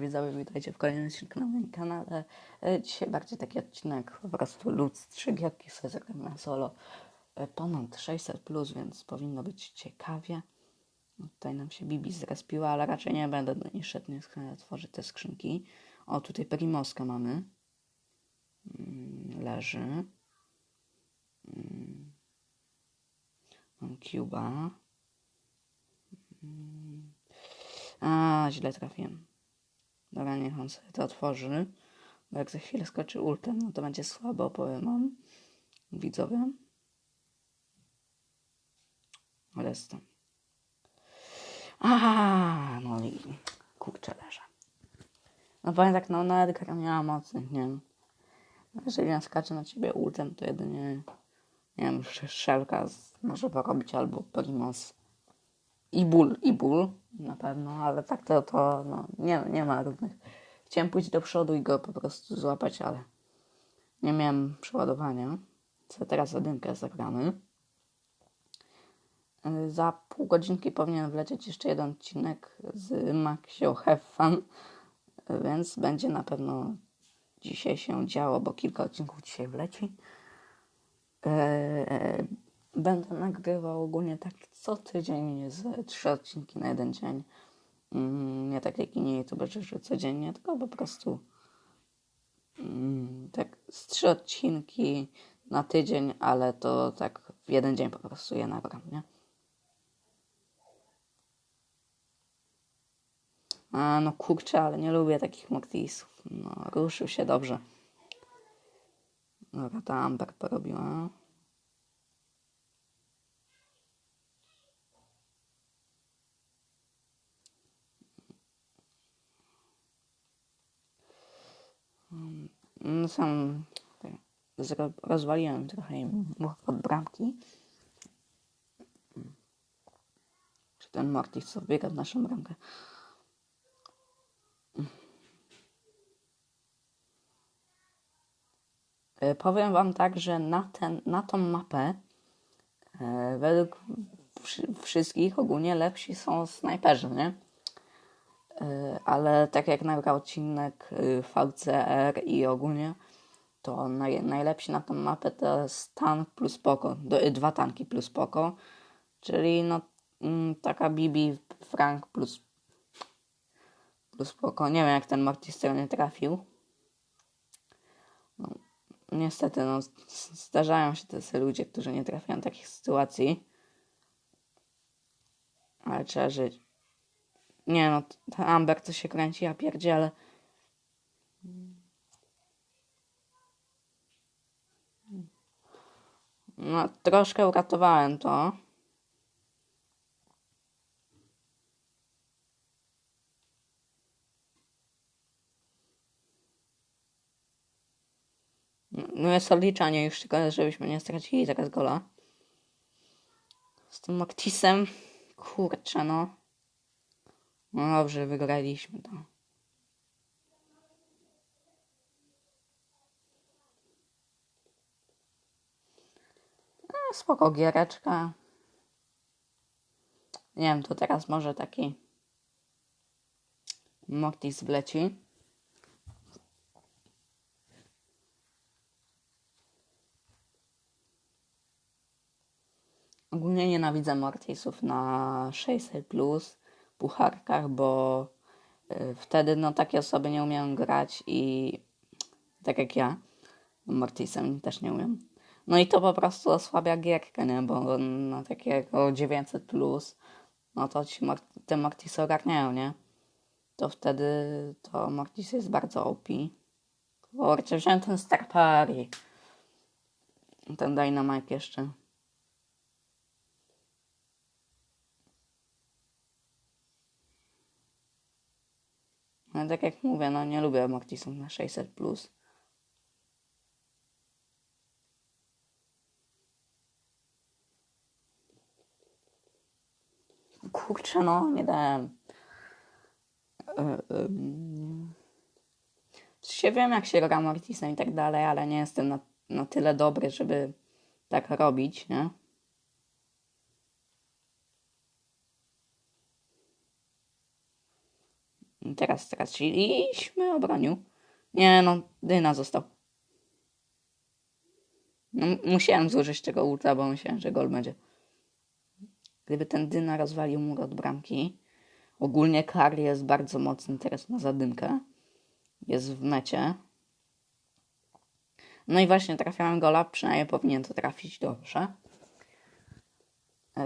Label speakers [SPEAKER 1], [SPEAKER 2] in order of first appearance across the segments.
[SPEAKER 1] widzowie, witajcie w kolejnym odcinku na moim kanale. E, Dzisiaj bardziej taki odcinek po prostu lud, trzy gierki sobie zagramy na solo. E, Ponad 600 plus, więc powinno być ciekawie. No, Tutaj nam się Bibi zrespiła, ale raczej nie będę do niej szedł, nie chcę otworzyć te skrzynki. O, tutaj Perimoskę mamy. Mm, Leży. Mm. Mam Cuba. Mm. A, źle trafiłem. Dobra, niech on sobie to otworzy. Bo jak za chwilę skoczy ultem, no to będzie słabo, powiem wam. Widzowie. Ale jestem. A, no i kurczę leżę. No powiem tak, no na Edgar nie ma mocnych, nie wiem. Jeżeli on skacze na ciebie ultem, to jedynie, nie wiem, sz- szelka z, może porobić albo Primos. I ból, i ból na pewno, ale tak to, to no, nie, nie ma równych. Chciałem pójść do przodu i go po prostu złapać, ale nie miałem przeładowania. Co teraz jedynkę zagramy. Za pół godzinki powinien wlecieć jeszcze jeden odcinek z Maxio y, więc będzie na pewno dzisiaj się działo, bo kilka odcinków dzisiaj wleci. Eee, Będę nagrywał ogólnie tak co tydzień z trzy odcinki na jeden dzień. Mm, Nie tak jak inni youtuberzy, że codziennie, tylko po prostu mm, tak z trzy odcinki na tydzień, ale to tak w jeden dzień po prostu je nagram, nie? A no kurczę, ale nie lubię takich Mortisów. No, ruszył się dobrze. Dobra, ta Amber porobiła. No sam tak, rozwaliłem trochę im much od bramki. Czy ten Mortis co wbiega w naszą bramkę? E, Powiem wam tak, że na, ten, na tą mapę e, według wszy- wszystkich ogólnie lepsi są snajperzy, nie? E, ale tak jak nagrał odcinek y, VCR i ogólnie, to naj, najlepsi na tą mapę to jest tank plus poko, do, y, dwa tanki plus poko, czyli no mm, taka Bibi Frank plus plus poko. Nie wiem jak ten Mortis tego nie trafił. No, niestety no zdarzają się tacy ludzie, którzy nie trafiają takich sytuacji. Ale trzeba żyć. Nie no, Amber co się kręci, ja pierdzielę. No, troszkę uratowałem to. No jest odliczanie już, tylko żebyśmy nie stracili teraz gola. Z tym Mortisem, kurczę no. No dobrze, wygraliśmy to. No, spoko giereczka. Nie wiem, to teraz może taki Mortis wleci. Ogólnie nienawidzę Mortisów na 600 plus pucharkach, bo y, wtedy no takie osoby nie umieją grać i tak jak ja, Mortisem też nie umiem. No i to po prostu osłabia gierkę, nie? Bo na takiego 900 plus, no to ci Mor- te Mortisy ogarniają, nie? To wtedy to Mortis jest bardzo OP. Kurczę, wziąłem ten Starpari. Ten Dynamite jeszcze. No tak jak mówię, no nie lubię Mortisów na 600 plus. Kurczę, no nie dałem. Yy, się wiem, jak się gra Mortisem i tak dalej, ale nie jestem na, na tyle dobry, żeby tak robić, nie? Teraz teraz straciliśmy obronił. Nie no, Dyna został. No, musiałem zużyć tego ulta, bo myślałem, że gol będzie. Gdyby ten Dyna rozwalił mur od bramki, ogólnie Kar jest bardzo mocny teraz na zadymkę. Jest w mecie. No i właśnie trafiałem gola, przynajmniej powinien to trafić dobrze. Yy,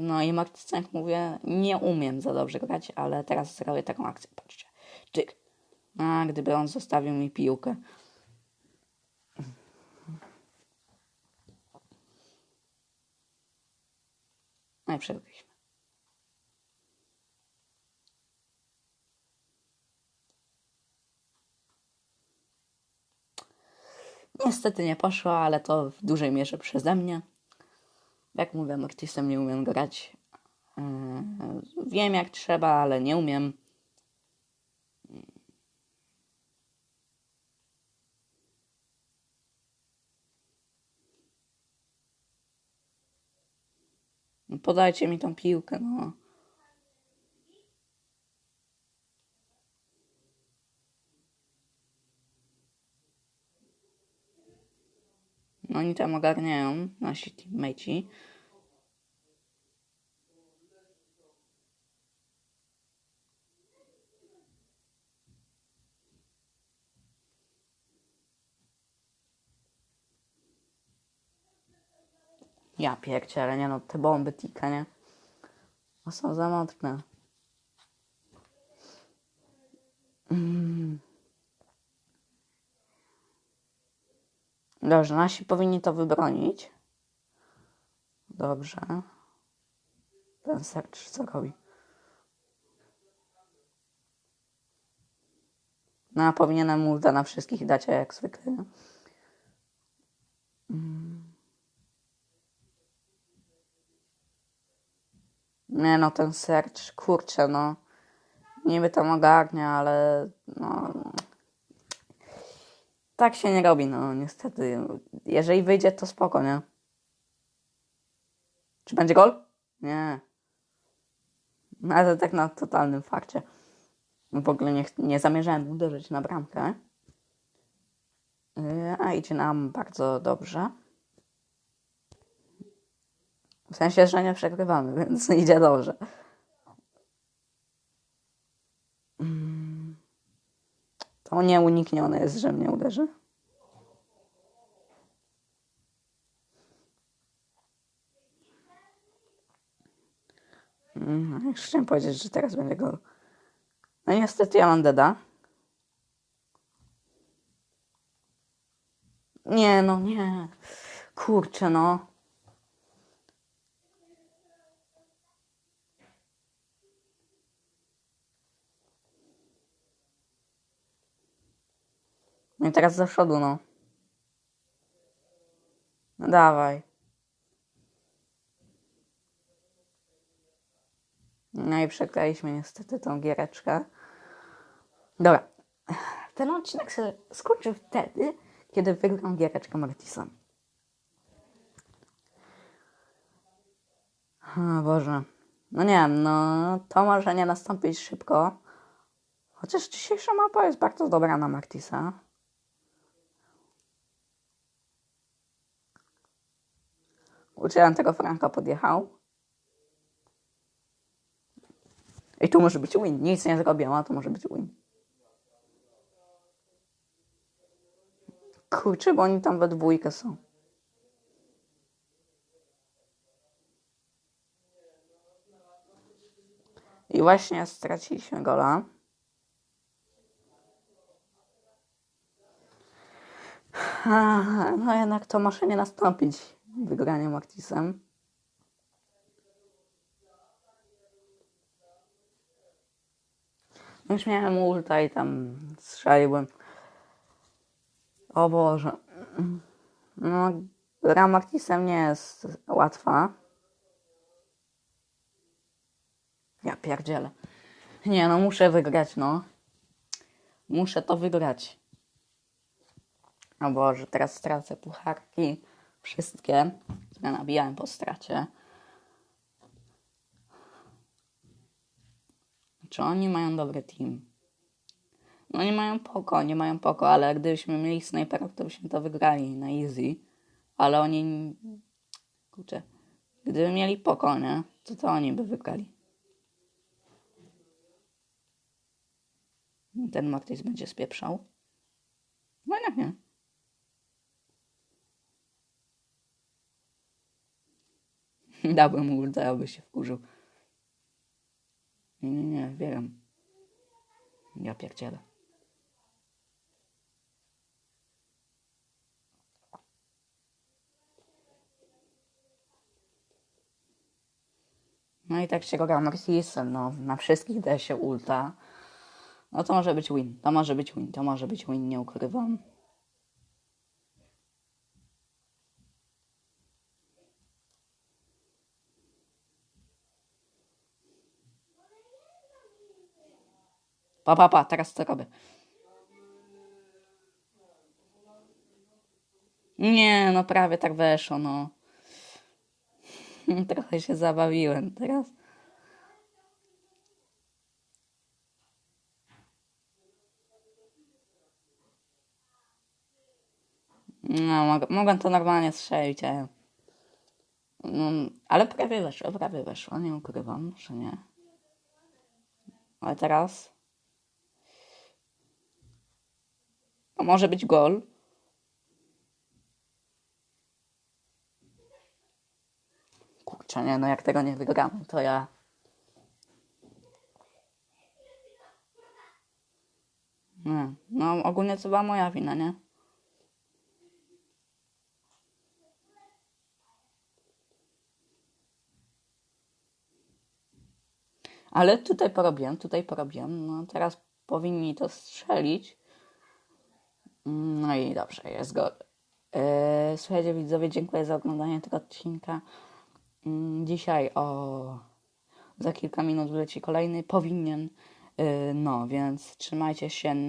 [SPEAKER 1] No i Martyce, jak mówię, nie umiem za dobrze grać, ale teraz zrobię taką akcję. Patrzcie. Czyk. A gdyby on zostawił mi piłkę. No i. Niestety nie poszło, ale to w dużej mierze przeze mnie. Jak mówię, Mortisem nie umiem grać. Yy, Wiem jak trzeba, ale nie umiem. Podajcie mi tą piłkę, no. No oni tam ogarniają, nasi teammateci. Ja pierdzielę, nie no, te bomby tika, nie? No są za mocne. Mm. Dobrze, nasi powinni to wybronić. Dobrze. Ten Serge co robi? No, ja powinienem multa na wszystkich dać, a jak zwykle. nie? Nie no, ten Serge, kurczę, no. Niby tam ogarnia, ale no... Tak się nie robi, no niestety. Jeżeli wyjdzie, to spoko, nie? Czy będzie gol? Nie. No, ale tak na totalnym fakcie. W ogóle nie, nie zamierzałem uderzyć na bramkę. Yy, A idzie nam bardzo dobrze. W sensie, że nie przegrywamy, więc idzie dobrze. Mm. To nieuniknione jest, że mnie uderzy. Mm, Już chciałem powiedzieć, że teraz będzie gol. No niestety ja mam deda. Nie, no nie. Kurczę, no. No i teraz do przodu, no. No dawaj. No i przegraliśmy niestety tą giereczkę. Dobra. Ten odcinek się skończył wtedy, kiedy wygram giereczkę Mortisem. O Boże. No nie wiem, no to może nie nastąpić szybko. Chociaż dzisiejsza mapa jest bardzo dobra na Martisa. Uczyłem tego Franka podjechał. I tu może być win. Nic nie zrobię, a to może być win. Kurczę, bo oni tam we dwójkę są. I właśnie straciliśmy gola. No jednak to może nie nastąpić. Wygranie Martisem. Już miałem ulta i tam strzeliłem. O Boże. No, gra Martisem nie jest łatwa. Ja pierdzielę. Nie no, muszę wygrać, no. Muszę to wygrać. O Boże, teraz stracę pucharki. Wszystkie, które nabijałem po stracie. Czy oni mają dobry team? No nie mają poko, nie mają poko, ale gdybyśmy mieli snajperów, to byśmy to wygrali na easy. Ale oni... Kurczę. Gdyby mieli poko, nie? To to oni by wygrali. Ten Mortis będzie spieprzał. No jednak nie. Dałbym mu ulta, aby się wkurzył. Nie, nie, nie, wiem. Ja pierdzielę. No i tak się gra Mortisem, no na wszystkich daje się ulta. No to może być win, to może być win, to może być win, nie ukrywam. Pa, pa, pa, teraz co robię? Nie, no prawie tak weszło, no. Trochę się zabawiłem teraz. No, mogę, to normalnie strzelić, ale... No, ale prawie weszło, prawie weszło, nie ukrywam, że nie. Ale teraz... To może być gol. Kurczę, nie, no jak tego nie wygramy, to ja... Nie, no ogólnie to była moja wina, nie? Ale tutaj porobiłem, tutaj porobiłem. No teraz powinni to strzelić. No i dobrze, jest gol. Eee, słuchajcie widzowie, dziękuję za oglądanie tego odcinka. Mm, Dzisiaj o... Za kilka minut wleci kolejny. Powinien. Yy, No, więc trzymajcie się.